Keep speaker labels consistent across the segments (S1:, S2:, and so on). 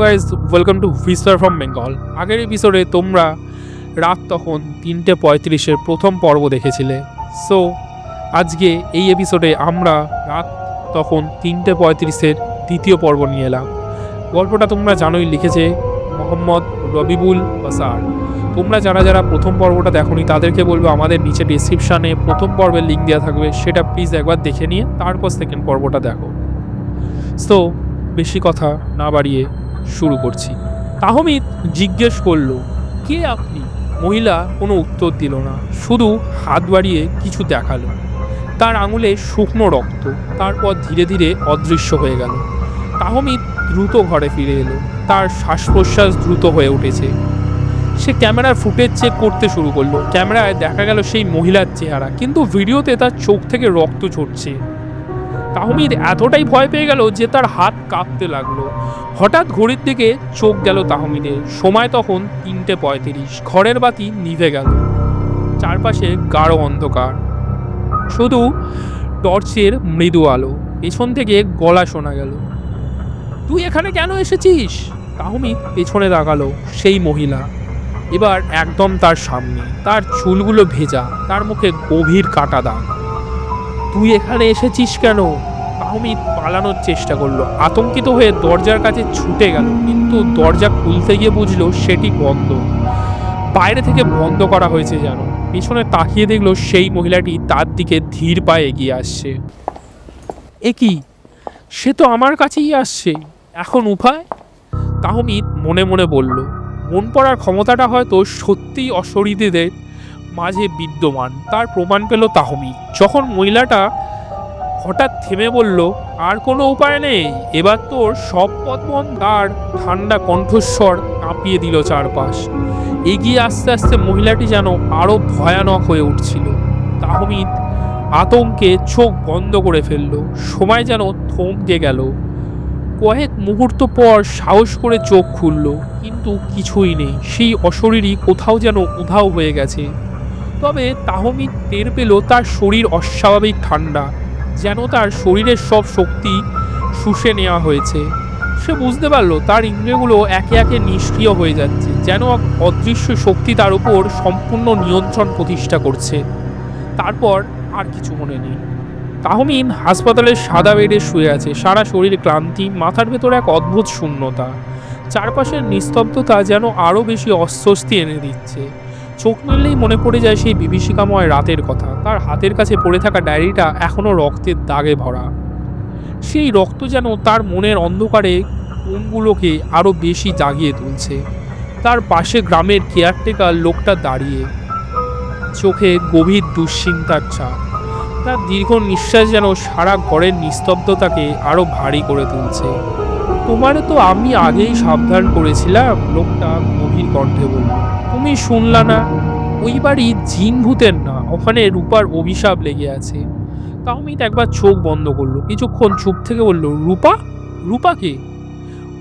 S1: Guys welcome to whisper from Bengal আগের এপিসোডে তোমরা রাত তখন তিনটে পঁয়ত্রিশের প্রথম পর্ব দেখেছিলে। সো আজকে এই এপিসোডে আমরা রাত তখন তিনটে পঁয়ত্রিশের দ্বিতীয় পর্ব নিয়ে এলাম। গল্পটা তোমরা জানোই, লিখেছে মোহাম্মদ রবিবুল বাসার। তোমরা যারা যারা প্রথম পর্বটা দেখোনি, তাদেরকে বলব আমাদের নিচে ডিসক্রিপশানে প্রথম পর্বের লিঙ্ক দেওয়া থাকবে, সেটা প্লিজ একবার দেখে নিয়ে, তারপর সেকেন্ড পর্বটা দেখো। সো বেশি কথা না বাড়িয়ে শুরু করছি। তাহমিদ জিজ্ঞেস করল, কে আপনি? মহিলা কোনো উত্তর দিল না, শুধু হাত বাড়িয়ে কিছু দেখাল। তার আঙুলে শুকনো রক্ত, তারপর ধীরে ধীরে অদৃশ্য হয়ে গেল। তাহমিদ দ্রুত ঘরে ফিরে এলো, তার শ্বাস প্রশ্বাস দ্রুত হয়ে উঠেছে। সে ক্যামেরার ফুটেজ চেক করতে শুরু করল। ক্যামেরায় দেখা গেল সেই মহিলার চেহারা, কিন্তু ভিডিওতে তার চোখ থেকে রক্ত ঝরছে। তাহমিদ এতটাই ভয় পেয়ে গেল যে তার হাত কাঁপতে লাগল। হঠাৎ ঘড়ির দিকে চোখ গেল তাহমিদের। সময় তখন তিনটে পঁয়ত্রিশ। ঘরের বাতি নিভে গেল। চারপাশে গাঢ় অন্ধকার। শুধু টর্চের মৃদু আলো। পেছন থেকে গলা শোনা গেল। তুই এখানে কেন এসেছিস? তাহমিদ পেছনে তাকালো সেই মহিলা। এবার একদম তার সামনে। তার চুলগুলো ভেজা। তার মুখে গভীর কাটা দাগ। তুই এখানে এসেছিস কেন? তাহমিদ পালানোর চেষ্টা করল। আতঙ্কিত হয়ে দরজার কাছে ছুটে গেল, কিন্তু দরজা খুলতে গিয়ে বুঝলো সেটি বন্ধ। বাইরে থেকে বন্ধ করা হয়েছে যেন। পিছনে তাকিয়ে দেখল সেই মহিলাটি তার দিকে ধীর পায়ে এগিয়ে আসছে। এ কি? সে তো আমার কাছেই আসছে। এখন উপায়? তাহমিদ মনে মনে বলল, মন পড়ার ক্ষমতাটা হয়তো সত্যিই অশরীরীদের মাঝে বিদ্যমান। তার প্রমাণ পেল তাহমি। যখন মহিলাটা হঠাৎ থেমে বলল, আর কোনো উপায় নেই? এবার তোর সব পথ বন্ধ আর ঠান্ডা কণ্ঠস্বর কাঁপিয়ে দিল চারপাশ। এগিয়ে আস্তে আস্তে মহিলাটি যেন আরও ভয়ানক হয়ে উঠছিল। তাহমিদ আতঙ্কে চোখ বন্ধ করে ফেলল। সময় যেন থমকে গেল। কয়েক মুহূর্ত পর সাহস করে চোখ খুলল, কিন্তু কিছুই নেই। সেই অশরীরই কোথাও যেন উধাও হয়ে গেছে। তবে তাহমিদ টের পেল তার শরীর অস্বাভাবিক ঠান্ডা, যেন তার শরীরের সব শক্তি শুষে নেওয়া হয়েছে। সে বুঝতে পারল তার ইন্দ্রিয়গুলো একে একে নিষ্ক্রিয় হয়ে যাচ্ছে, যেন অদৃশ্য শক্তি তার উপর সম্পূর্ণ নিয়ন্ত্রণ প্রতিষ্ঠা করছে। তারপর আর কিছু মনে নেই। তাহমিন হাসপাতালের সাদা বেডে শুয়ে আছে, সারা শরীর ক্লান্তি, মাথার ভেতর এক অদ্ভুত শূন্যতা। চারপাশের নিস্তব্ধতা যেন আরও বেশি অস্বস্তি এনে দিচ্ছে। চোখ মেললেই মনে পড়ে যায় সেই বিভীষিকাময় রাতের কথা। তার হাতের কাছে পড়ে থাকা ডায়েরিটা এখনও রক্তের দাগে ভরা। সেই রক্ত যেন তার মনের অন্ধকারে কোনগুলোকে আরও বেশি জাগিয়ে তুলছে। তার পাশে গ্রামের কেয়ারটেকার লোকটা দাঁড়িয়ে। চোখে গভীর দুশ্চিন্তার ছাপ। তার দীর্ঘ নিঃশ্বাস যেন সারা ঘরের নিস্তব্ধতাকে আরও ভারী করে তুলছে। তোমারে তো আমি আগেই সাবধান করেছিলাম, লোকটা গভীর কণ্ঠে বলল। তুমি শুনলা না? ওই বাড়ি জিন ভূতের না, ওখানে রূপার অভিশাপ লেগে আছে। তাহমিদ একবার চোখ বন্ধ করল, কিছুক্ষণ চুপ থেকে বলল, রূপা? রূপাকে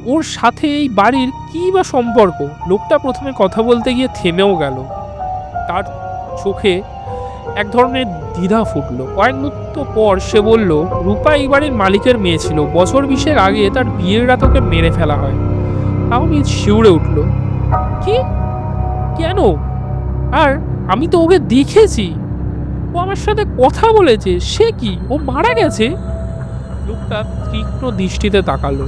S1: ওর সাথে এই বাড়ির কী বা সম্পর্ক? লোকটা প্রথমে কথা বলতে গিয়ে থেমেও গেল। তার চোখে এক ধরনের দ্বিধা ফুটলো। কয়েক মুহূর্ত পর সে বলল, রূপা এই বাড়ির মালিকের মেয়ে ছিল। বছর বিশেক আগে তার বিয়ের রাত ওকে মেরে ফেলা হয়। তাহমিদ শিউরে উঠল। কি? কেন? আর আমি তো ওকে দেখেছি। ও আমার সাথে কথা বলেছে। সে কি? ও মারা গেছে? লোকটা তীক্ষ্ণ দৃষ্টিতে তাকালো।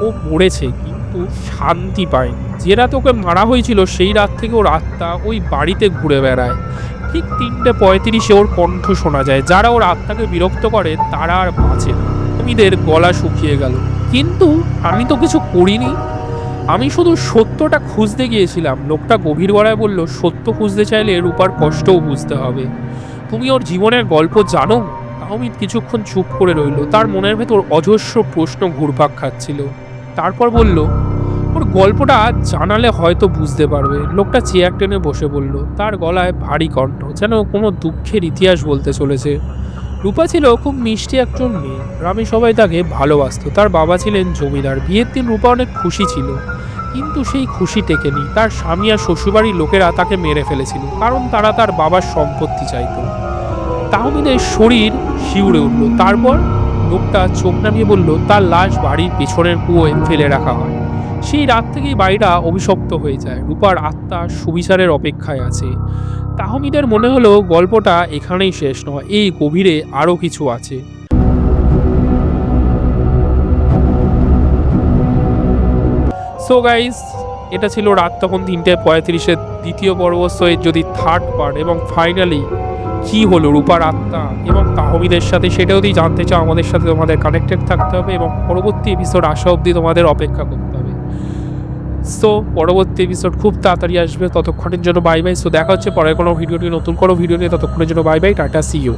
S1: ও মরেছে, কিন্তু শান্তি পায়নি। যে রাত ওকে মারা হয়েছিল, সেই রাত থেকে ওর আত্মা ওই বাড়িতে ঘুরে বেড়ায়। ঠিক তিনটে পঁয়ত্রিশে ওর কণ্ঠ শোনা যায়। যারা ওর আত্মাকে বিরক্ত করে, তারা আর বাঁচে না। জমিদের গলা শুকিয়ে গেল। কিন্তু আমি তো কিছু করিনি। আমি শুধু সত্যটা খুঁজতে গিয়েছিলাম। লোকটা গভীর গলায় বলল, সত্য খুঁজতে চাইলে রূপার কষ্টও বুঝতে হবে। তুমি ওর জীবনের গল্প জানো? তাহমিদ কিছুক্ষণ চুপ করে রইল। তার মনের ভেতর অজস্র প্রশ্ন ঘুরপাক খাচ্ছিল। তারপর বলল ওর গল্পটা জানালে হয়তো বুঝতে পারবে। লোকটা চেয়ার টেনে বসে বলল, তার গলায় ভারী কণ্ঠ, যেন কোনো দুঃখের ইতিহাস বলতে চলেছে। রূপা ছিল খুব মিষ্টি একজন মেয়ে। গ্রামে সবাই তাকে ভালোবাসতো। তার বাবা ছিলেন জমিদার। বিয়ের দিন রূপা অনেক খুশি ছিল, কিন্তু সেই খুশি টেকেনি। তার স্বামী আর শ্বশুরবাড়ির লোকেরা তাকে মেরে ফেলেছিল, কারণ তারা তার বাবার সম্পত্তি চাইতো। তাহমিদের শরীর শিউরে উঠল। তারপর লোকটা চোখ নামিয়ে বলল, তার লাশ বাড়ির পেছনের কুয়োয় ফেলে রাখা হয়। সেই রাত থেকেই বাড়িটা অভিশপ্ত হয়ে যায়। রূপার আত্মা সুবিচারের অপেক্ষায় আছে। তাহমিদের মনে হলো গল্পটা এখানেই শেষ নয়, এই গভীরে আরও কিছু আছে। সো গাইস এটা ছিল রাত তখন তিনটে পঁয়ত্রিশের দ্বিতীয় পর্ব সো যদি থার্ড পার্ট এবং ফাইনালি কি হলো রূপার আত্মা এবং তাহমিদের সাথে সেটা যদি জানতে চাও, আমাদের সাথে তোমাদের কানেক্টেড থাকতে হবে এবং পরবর্তী এপিসোড আসা অবধি তোমাদের অপেক্ষা করতে সো পরবর্তী এপিসোড খুব তাড়াতাড়ি আসবে ততক্ষণের জন্য বাই বাই সো দেখা হচ্ছে পরের কোনো ভিডিওটি নতুন কোনো ভিডিও নিয়ে। ততক্ষণের জন্য bye bye tata see you